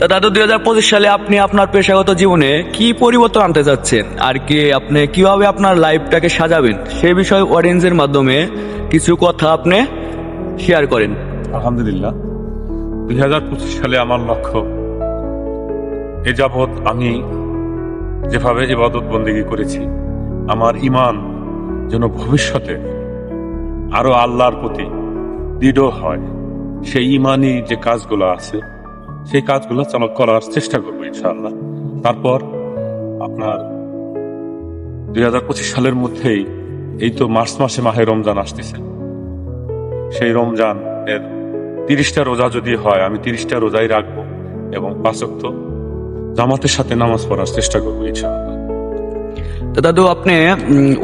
তা দাদু, দুই হাজার পঁচিশ সালে আপনি আপনার পেশাগত জীবনে কি পরিবর্তন আনতে যাচ্ছেন আর কি আপনি কীভাবে আপনার লাইফটাকে সাজাবেন? সে বিষয়ে অডিয়েন্সের মাধ্যমে কিছু কথা আপনি শেয়ার করেন। আলহামদুলিল্লাহ। দুই হাজার পঁচিশ সালে আমার লক্ষ্য, এ যাবৎ আমি যেভাবে ইবাদত বন্দিগি করেছি, আমার ইমান যেন ভবিষ্যতে আরও আল্লাহর প্রতি দৃঢ় হয়, সেই ইমানই যে কাজগুলো আছে সেই কাজগুলো চালক করার চেষ্টা করব ইনশাআল্লাহ। তারপর আপনার দুই হাজার পঁচিশ সালের মধ্যেই এই তো মার্চ মাসে মাহে রমজান আসতেছে। সেই রমজান এর তিরিশটা রোজা যদি হয়, আমি তিরিশটা রোজাই রাখব এবং পাঁচক্ত জামাতের সাথে নামাজ পড়ার চেষ্টা করব ইনশাআল্লাহ। দাদু, আপনি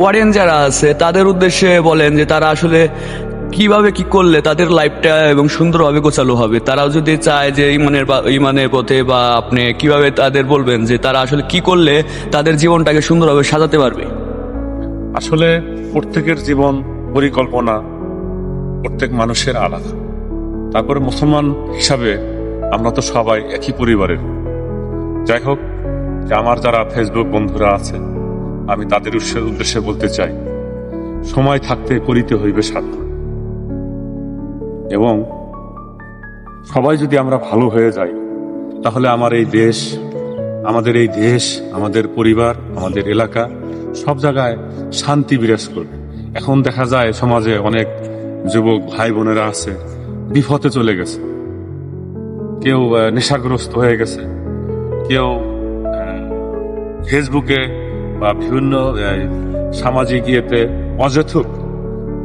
অডিয়েন্স যারা আছে, তাদের উদ্দেশ্যে বলেন যে তারা আসলে কীভাবে কি করলে তাদের লাইফটা এবং সুন্দরভাবে গোছালো হবে? তারাও যদি চায় যে ইমানের ইমানের পথে বা আপনি কীভাবে তাদের বলবেন যে তারা আসলে কি করলে তাদের জীবনটাকে সুন্দরভাবে সাজাতে পারবে? আসলে প্রত্যেকের জীবন পরিকল্পনা প্রত্যেক মানুষের আলাদা। তারপরে মুসলমান হিসাবে আমরা তো সবাই একই পরিবারের। যাই হোক যে আমার যারা ফেসবুক বন্ধুরা আছে, আমি তাদের উদ্দেশ্যে- বলতে চাই, সময় থাকতে করিতে হইবে সাধনা এবং সবাই যদি আমরা ভালো হয়ে যাই, তাহলে আমার এই দেশ, আমাদের এই দেশ, আমাদের পরিবার, আমাদের এলাকা সব জায়গায় শান্তি বিরাজ করবে। এখন দেখা যায় সমাজে অনেক যুবক ভাই বোনেরা আছে, বিপথে চলে গেছে। কেউ নেশাগ্রস্ত হয়ে গেছে। কেউ ফেসবুকে বা বিভিন্ন সামাজিক ইয়েতে অযথুক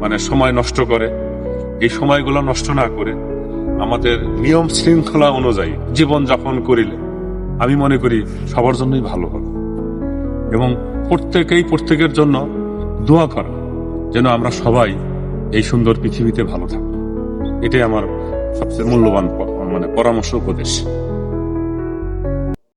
মানে সময় নষ্ট করে। এই সময়গুলো নষ্ট না করে আমাদের নিয়ম শৃঙ্খলা অনুযায়ী জীবন যাপন করিলে আমি মনে করি সবার জন্যই ভালো হবে। এবং প্রত্যেকেই প্রত্যেকের জন্য দোয়া করা যেন আমরা সবাই এই সুন্দর পৃথিবীতে ভালো থাকি। এটাই আমার সবচেয়ে মূল্যবান মানে পরামর্শ, উপদেশ।